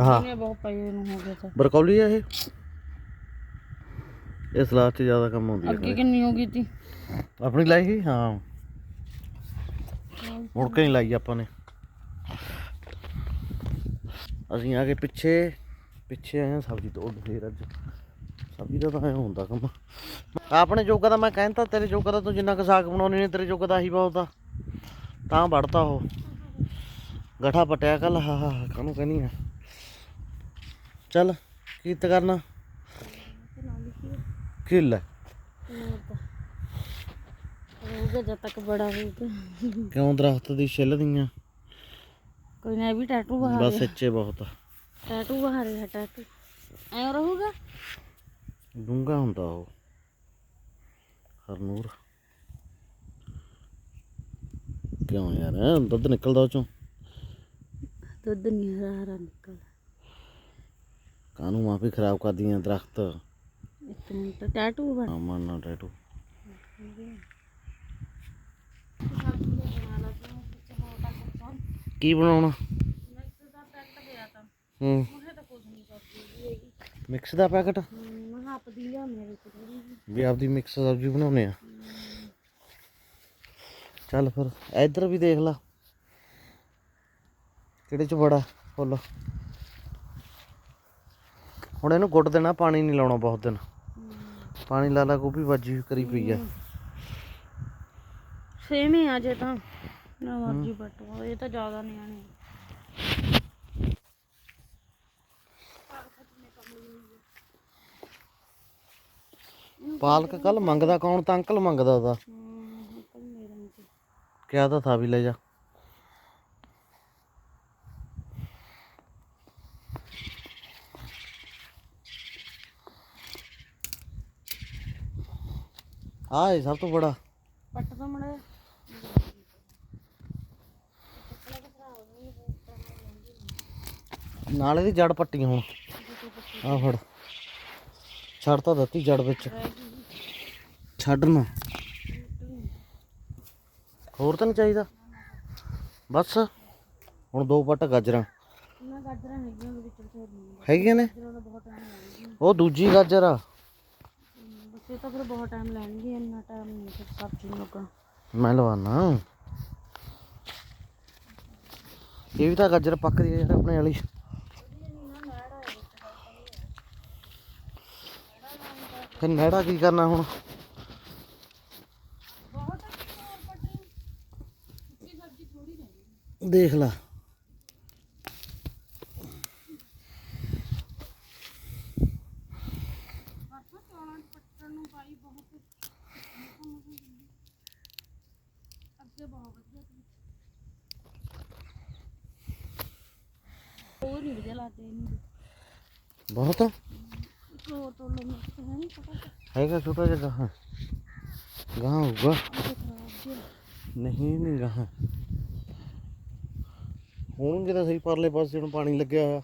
ਹਾਂ। ਇਹਨੇ ਬਹੁਤ ਪਈ ਨੂੰ ਹੋ ਗਿਆ ਤਾਂ। ਬਰਕੌਲੀ ਆ ਇਹ? ਇਹ ਸਲਾਦ 'ਚ ਜ਼ਿਆਦਾ ਕੰਮ ਆਉਂਦੀ ਅੱਗੇ ਹੈ ਕਿੰਨੀ ਹੋ ਗਈ ਤੀ? ਆਪਣੀ ਲਾਈ ਸੀ? ਹਾਂ। ਮੁੜ ਕੇ ਨਹੀਂ ਲਾਈ ਆਪਾਂ ਨੇ। ਅਸੀਂ ਆ ਕੇ ਪਿੱਛੇ। ਪਿੱਛੇ ਆਏ ਆ ਸਬਜ਼ੀ ਤੋੜ ਫੇਰ ਅੱਜ। ਸਬਜ਼ੀ ਦਾ ਤਾਂ ਐਂ ਹੁੰਦਾ ਕੰਮ। ਆਪਣੇ ਜੋਗਾ ਦਾ ਮੈਂ ਕਹਿੰਦਾ ਤੇਰੇ ਜੋਗਾ ਦਾ ਤੂੰ ਜਿੰਨਾ ਕੁ ਸਾਗ ਬਣਾਉਣੀ ਨੇ ਤੇਰੇ ਜੋਗਾ ਦਾ ਹੀ ਬਹੁਤ ਆ। ਤਾਂ ਵੜਤਾ ਉਹ। ਗਠਾ ਪਟਿਆ ਕੱਲ ਹਾ ਹਾ ਹਾ, ਕਾਹਨੂੰ ਕਹਿੰਦੀ ਆ? ਚੱਲ ਕੀਤ ਕਰਨਾ? ਕਿੱਲ ਹੋਊਗਾ ਜਦ ਤੱਕ ਬੜਾ ਹੋਊਗਾ ਕਿਉਂ ਦਰਖਤ ਦੀ ਛਿੱਲ ਦੀਆਂ? ਕੋਈ ਨਾ ਇਹ ਵੀ ਟੈਟੂ ਬਹਾ ਬਸ ਇੱਚੇ ਬਹੁਤ ਆ। ਟੈਟੂ ਬਹਾ ਰਿਹਾ ਟੈਟੂ ਐਂ ਰਹੂਗਾ? ਡੂੰਗਾ ਹੁੰਦਾ ਉਹ। ਹਰਨੂਰ। ਕਿਉਂ ਯਾਰ? ਦੁੱਧ ਨਿਕਲਦਾ ਉਹ ਚੋਂ। ਦੁੱਧ ਨਹੀਂ ਹਰਾ ਹਰਾ ਨਿਕਲ ਕਾਨੂੰ ਮਾਫੀ ਖਰਾਬ ਕਰਦੀਆਂ ਦਰਖਤ ਇੱਕ ਮਿੰਟ ਟੈਟੂ ਬਣ ਅਮਨ ਨਾ ਟੈਟੂ ਕੀ ਬਣਾਉਣਾ ਹੂੰ ਮਿਕਸ ਦਾ ਪੈਕਟ ਮੈਂ ਹੱਪ ਦੀ ਲਿਆ ਮੇਰੇ ਕੋਲ ਵੀ ਆਪਦੀ ਮਿਕਸ ਸਬਜ਼ੀ ਬਣਾਉਨੇ ਆ ਚੱਲ ਫਿਰ ਇੱਧਰ ਵੀ ਦੇਖ ਲਾ ਕਿਹੜੇ ਚ ਬੜਾ ਫੁੱਲ ਹੁਣ ਇਹਨੂੰ ਗੁੱਟ ਦੇਣਾ ਪਾਣੀ ਨਹੀਂ ਲਾਉਣਾ ਬਹੁਤ ਦਿਨ। ਪਾਣੀ ਲਾ ਲਾ ਗੋਭੀ ਬਾਜੀ ਕਰੀ ਪਈ ਆ। ਸੇਮ ਹੀ ਆ ਜੇ ਤਾਂ ਨਾ ਮਰਜ਼ੀ ਬਟੋ ਇਹ ਤਾਂ ਜ਼ਿਆਦਾ ਨਹੀਂ ਆਣੇ ਪਾਲਕ ਕੱਲ ਮੰਗਦਾ ਕੌਣ? ਤਾਂ ਅੰਕਲ ਮੰਗਦਾ ਉਹਦਾ। ਕਿਹਾ ਤਾਂ ਥਾ ਵੀ ਲੈ ਜਾ। ਆਹ ਇਹ ਸਭ ਤੋਂ ਬੜਾ। ਪੱਟ ਤੋਂ ਮੜੇ ਨਾਲ ਇਹਦੀ ਜੜ ਪੱਟੀ ਹੁਣ। ਆ ਫੜ। ਛੱਡ ਤਾਂ ਦਿੱਤੀ ਜੜ ਵਿੱਚ। ਛੱਡ ਨਾ। ਹੋਰ ਤਾਂ ਨਹੀਂ ਚਾਹੀਦਾ। ਬਸ। ਹੁਣ ਦੋ ਪੱਟ ਗਾਜਰਾਂ। ਨਾ ਗਾਜਰਾਂ ਹੈਗੀਆਂ ਵਿੱਚ ਨੇ? ਉਹ ਦੂਜੀ ਗਾਜਰ ਆ। ਬਸ ਤਾਂ ਫਿਰ ਬਹੁਤ ਟਾਈਮ ਲੈਣਗੇ, ਇੰਨਾ ਟਾਈਮ ਨਹੀਂ ਫਿਰ ਸਬਜ਼ੀ ਨੂੰ ਲੱਗਣਾ ਮੈਂ ਲਵਾਨਾ। ਇਹ ਵੀ ਤਾਂ ਗਾਜਰ ਪੱਕਦੀ ਹੈ ਯਾਰ ਆਪਣੇ ਵਾਲੀ। ਫਿਰ ਨਹਿੜਾ ਕੀ ਕਰਨਾ ਹੁਣ? ਦੇਖ ਲਾ ਉਹ ਨਹੀਂ ਵਧੀਆ ਲੱਗਦੇ ਇਹਨੂੰ ਬਹੁਤ ਆ? ਇੱਕ ਹੋਰ ਤੋਂ ਲੋ ਮਿਕਸ ਹੈ ਨਹੀਂ ਪਤਾ। ਹੈਗਾ ਛੋਟਾ ਜਿਹਾ ਗਾਹਾਂ। ਗਾਹਾਂ ਹੋਊਗਾ। ਨਹੀਂ ਨਹੀਂ ਗਾਹਾਂ। ਹੋਣਗੇ ਤਾਂ ਸਹੀ ਪਰਲੇ ਪਾਸੇ ਨੂੰ ਪਾਣੀ ਲੱਗਿਆ ਹੋਇਆ।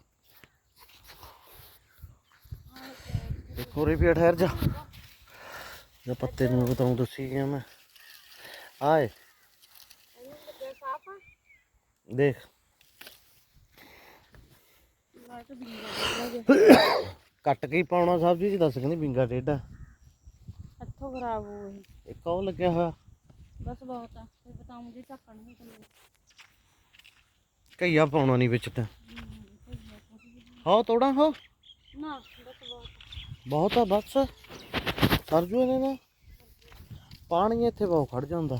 ਇੱਕ ਹੋਰੇ ਵੀ ਠਹਿਰ ਜਾ। ਜੇ ਪੱਤੇ ਨੂੰ ਬਤਾਉਂ ਦੱਸੀ ਗਿਆ ਮੈਂ। ਆਏ। ਦੇਖ। ਕੱਟ ਕੇ ਹੀ ਪਾਉਣਾ ਸਬਜ਼ੀ ਚ ਦੱਸ ਕਹਿੰਦੀ ਬਿੰਗਾ ਟੇਡਾ ਇੱਥੋਂ ਖਰਾਬ ਹੋ ਗਈ। ਇੱਕ ਉਹ ਲੱਗਿਆ ਹੋਇਆ। ਬਸ ਬਹੁਤ ਆ ਫਿਰ ਬਤਾਉਂ ਜੀ ਢੱਕਣ ਨਹੀਂ ਕਰਨਾ ਕਈਆ ਪਾਉਣਾ ਨਹੀਂ ਵਿੱਚ ਤਾਂ। ਹੋ ਤੋੜਾ ਹੋ। ਨਾ ਬਸ ਬਹੁਤ। ਬਹੁਤ ਆ ਬਸ। ਸਰਜੂ ਇਹਨੇ ਨਾ। ਪਾਣੀ ਇੱਥੇ ਬਹੁਤ ਖੜ ਜਾਂਦਾ।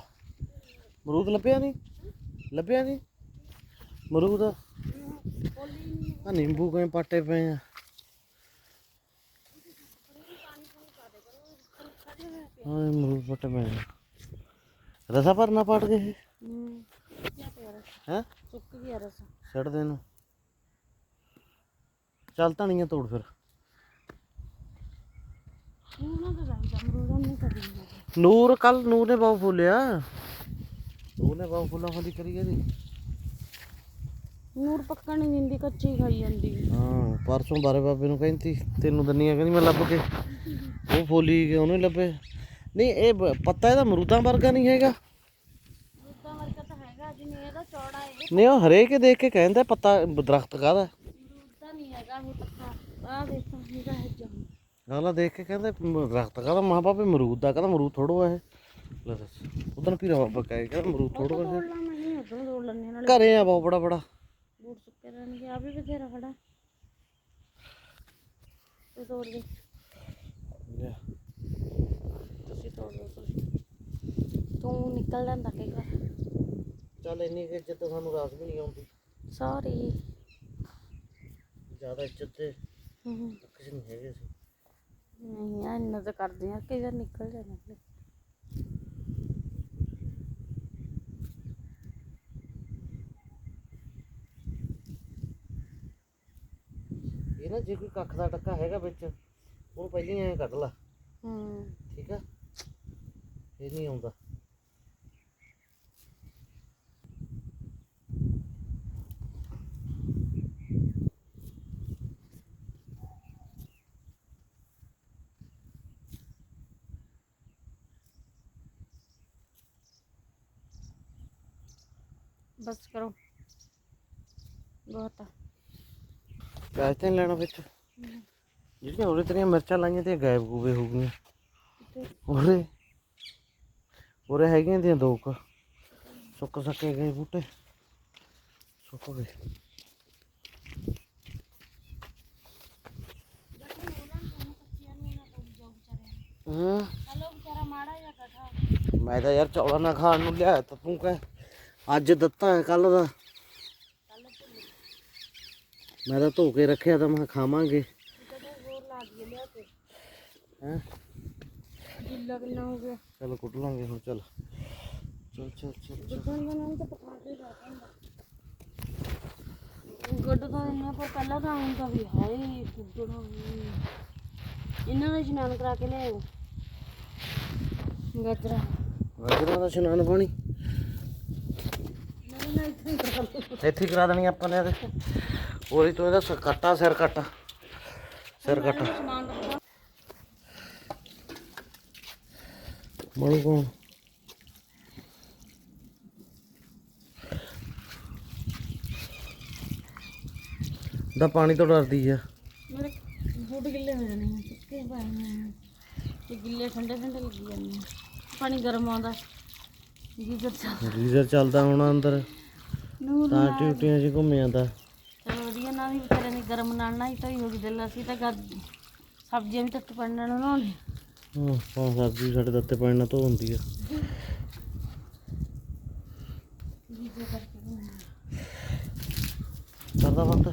ਮਰੂਦ ਲੱਭਿਆ ਨਹੀਂ ਲੱਭਿਆ ਨਹੀਂ ਮਰੂਦ। ਆ ਨਿੰਬੂ ਕਿਵੇਂ ਪਾਟੇ ਪਏ ਆ। ਹਾਂ ਮਰੂਦ ਪਾਟੇ ਪਏ ਆ। ਰਸਾ ਭਰਨਾ ਪਾਟ ਗਏ ਹੂੰ ਹੈ? ਸੁੱਕ ਗਿਆ ਰਸ ਛੱਡ ਦੇ ਇਹਨੂੰ। ਚੱਲ ਧਣੀਆਂ ਤੋੜ ਫਿਰ। ਨੂਰ ਕੱਲ ਨੂਰ ਨੇ ਬਹੁਤ ਫੁੱਲਿਆ ਨੂਰ ਨੇ ਬਹੁਤ ਫੁੱਲਾਂ ਫੁੱਲੀ ਕਰੀ ਇਹਦੀ। ਨੂਰ ਪੱਕਣ ਨਹੀਂ ਦਿੰਦੀ ਕੱਚੀ ਖਾਈ ਜਾਂਦੀ। ਹਾਂ ਪਰਸੋਂ ਬਾਰੇ ਬਾਬੇ ਨੂੰ ਕਹਿੰਦੀ ਤੈਨੂੰ ਦੰਨੀਆਂ ਕਹਿੰਦੀ ਮੈਂ ਲੱਭ ਕੇ। ਉਹ ਫੋਲੀ ਕੇ ਉਹਨੇ ਲੱਭੇ? ਨਹੀਂ ਇਹ ਬ- ਪੱਤਾ ਇਹਦਾ ਮਰੂਦਾਂ ਵਰਗਾ ਨਹੀਂ ਹੈਗਾ। ਮਰੂਦਾਂ ਵਰਗਾ ਤਾਂ ਹੈਗਾ ਜਿਵੇਂ ਇਹਦਾ ਚੌੜਾ ਹੈ ਨਹੀਂ ਉਹ ਹਰੇਕ ਹੀ ਦੇਖ ਕੇ ਕਹਿੰਦਾ ਪੱਤਾ ਦਰਖਤ ਕਾਹਦਾ? ਮਰੂਦਾਂ ਨਹੀਂ ਹੈਗਾ ਵੀ ਪੱਕਾ ਆ ਦੇਖੋ ਇਹਦਾ ਹੈ ਜਮ। ਗਾਲਾ ਦੇਖ ਕੇ ਕਹਿੰਦੇ ਮ- ਦਰਖਤ ਕਹਿੰਦਾ? ਮਾਂ ਬਾਪੇ ਅਮਰੂਦ ਦਾ ਕਹਿੰਦਾ ਅਮਰੂਦ ਥੋੜੋ ਇਹ। ਲੈ ਦੱਸ ਉਦੋਂ ਪੀਰਾ ਬਾਬਾ ਕਹੇ ਕਹਿੰਦਾ ਅਮਰੂਦ ਥੋੜੋ ਆ ਤੋੜ ਲਾ ਮੈਂ ਨਹੀਂ ਉਧਰੋਂ ਤੋੜ ਲੈਣੇ ਨਾਲ ਇਹ ਘਰੇ ਆ ਬਹੁਤ ਬੜਾ ਬੜਾ। ਰਹਿਣਗੇ ਆ ਵੀ ਬਥੇਰਾ ਖੜਾ। ਤੂੰ ਤੋੜ ਦੇ। ਲਿਆ। ਤੁਸੀਂ ਤੋੜ ਲਓ ਤੁਸੀਂ। ਤੂੰ ਨਿਕਲ ਜਾਂਦਾ ਕਈ ਵਾਰ ਚੱਲ ਇੰਨੀ ਕਿ ਤਾਂ ਸਾਨੂੰ ਰਾਸ ਵੀ ਨਹੀਂ ਆਉਂਦੀ। ਸੌਰੀ ਜ਼ਿਆਦਾ ਇੱਜ਼ਤ ਤੇ ਨਹੀਂ ਅੱਖ 'ਚ ਨਹੀਂ ਹੈਗੇ ਸੀ ਆ ਇੰਨਾ ਤਾਂ ਕਰਦੇ ਆ ਕਈ ਵਾਰ ਨਿਕਲ ਜਾਂਦਾ ਇਹ ਨਾ ਜੇ ਕੋਈ ਕੱਖ ਦਾ ਟੱਕਾ ਹੈਗਾ ਵਿੱਚ ਉਹਨੂੰ ਪਹਿਲਾਂ ਹੀ ਐਂ ਕੱਢ ਲਾ। ਹੂੰ। ਠੀਕ ਆ? ਇਹ ਨਹੀਂ ਆਉਂਦਾ। ਬਸ ਕਰੋ। ਬਹੁਤ ਆ। ਪਿਆਜ਼ ਤਾਂ ਨੀ ਲੈਣਾ ਵਿੱਚ। ਜਿਹੜੀਆਂ ਉਰੇ ਤੇਰੀਆਂ ਮਿਰਚਾਂ ਲਾਈਆਂ ਤੇ ਗਾਇਬ ਗੂਵੇ ਹੋ ਗਈਆਂ ਉਰੇ ਉਰੇ ਹੈਗੀਆਂ ਦੀਆਂ ਦੋ ਕੁ। ਸੁੱਕ ਸਕੇ ਗਏ ਬੂਟੇ। ਸੁੱਕ ਗਏ। ਹਾਂ। ਹਲੋ ਵਿਚਾਰਾ ਮਾੜਾ ਜਿਹਾ ਕਠਾ ਮੈਂ ਤਾਂ ਯਾਰ ਚੌਲਾਂ ਨਾ ਖਾਣ ਨੂੰ ਲਿਆਇਆ ਤਾਂ ਤੂੰ ਕਹਿ, ਅੱਜ ਦਿੱਤਾ ਕੱਲ ਦਾ। ਮੈਂ ਤਾਂ ਧੋ ਕੇ ਰੱਖਿਆ ਤਾਂ ਮੈਂ ਖਾਵਾਂਗੇ। ਹੈਂ? ਗਿੱਲਾ ਕਿੰਨਾ ਹੋ ਗਿਆ? ਚਲ ਕੁੱਟ ਲਾਂਗੇ ਹੁਣ ਚੱਲ। ਚੱਲ ਚੱਲ ਚੱਲ ਜਿੱਦਾਂ ਦਾ ਨਾਮ ਤਾਂ ਪਕਾ ਕੇ ਜਾ ਹੁੰਦਾ ਗੁੱਡ ਤਾਂ ਇਹਨਾਂ ਪਰ ਪਹਿਲਾਂ ਤਾਂ ਆਉਂਦਾ ਵੀ ਹਾਏ ਗੁੱਡਣਾ ਇਹਨਾਂ ਦਾ ਇਸ਼ਨਾਨ ਕਰਾ ਕੇ ਲਿਆਓ ਗਜਰਾ। ਗਾਜਰਾਂ ਦਾ ਇਸ਼ਨਾਨ ਪਾਣੀ? ਨਹੀਂ ਨਹੀਂ ਇੱਥੇ ਹੀ ਕਰਾ ਦੇਣੀ ਆਪਾਂ ਨੇ ਉਹਦੀ ਤੂੰ ਇਹਦਾ ਕੱਟਾ ਸਿਰ ਕੱਟ। ਸਿਰ ਕੱਟ। ਮਣੂ ਕੋਣ? ਦਾ ਪਾਣੀ ਤੋਂ ਡਰਦੀ ਆ। ਮੇਰੇ ਬੂਟ ਗਿੱਲੇ ਹੋ ਜਾਣੇ ਆ ਸੁੱਕੇ ਨੇ ਤੇ ਗਿੱਲੇ ਠੰਡੇ ਠੰਡੇ ਲੱਗੀ ਜਾਂਦੇ ਪਾਣੀ ਗਰਮ ਆਉਂਦਾ। ਗੀਜ਼ਰ ਚੱਲ ਗੀਜ਼ਰ ਚੱਲਦਾ ਹੋਣਾ ਅੰਦਰ। ਤਾਂ ਟਿਊਟੀਆਂ 'ਚ ਘੁੰਮ ਜਾਂਦਾ। ਵੀ ਵਿਚਾਰੇ ਨੇ ਗਰਮ ਨਾਲ ਨਾ ਹੀ ਧੋਈ ਹੋ ਗਈ ਦਿਲ ਅਸੀਂ ਤਾਂ ਗੱਦ ਸਬਜ਼ੀਆਂ ਵੀ ਤੱਤ ਪਾਣੀ ਨਾਲ ਬਣਾਉਣੀ ਹਾਂ। ਹਾਂ ਸਬਜ਼ੀ ਸਾਡੇ ਦਿੱਤੇ ਪਾਣੀ ਨਾਲ ਧੋ ਹੁੰਦੀ ਆ। ਕਰਦਾ ਬੰਦ।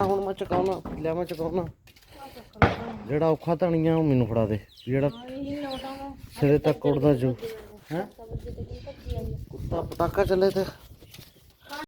ਹੁਣ ਮੈਂ ਚਕਾਉਣਾ ਲੈ ਮੈਂ ਚਕਾਉਣਾ। ਜਿਹੜਾ ਔਖਾ ਧਣੀਆਂ ਉਹ ਮੈਨੂੰ ਫੜਾ ਦੇ ਜਿਹੜਾ ਹਾਂ ਇਹ ਲੋਟਾਂ ਦਾ ਸਿਰੇ ਤੱਕ ਉੱਡਦਾ ਜੋ। ਹੈ? ਸਬਜ਼ੀ ਤੇ ਪਟਾਕਾ ਚੱਲੇ ਤੇ।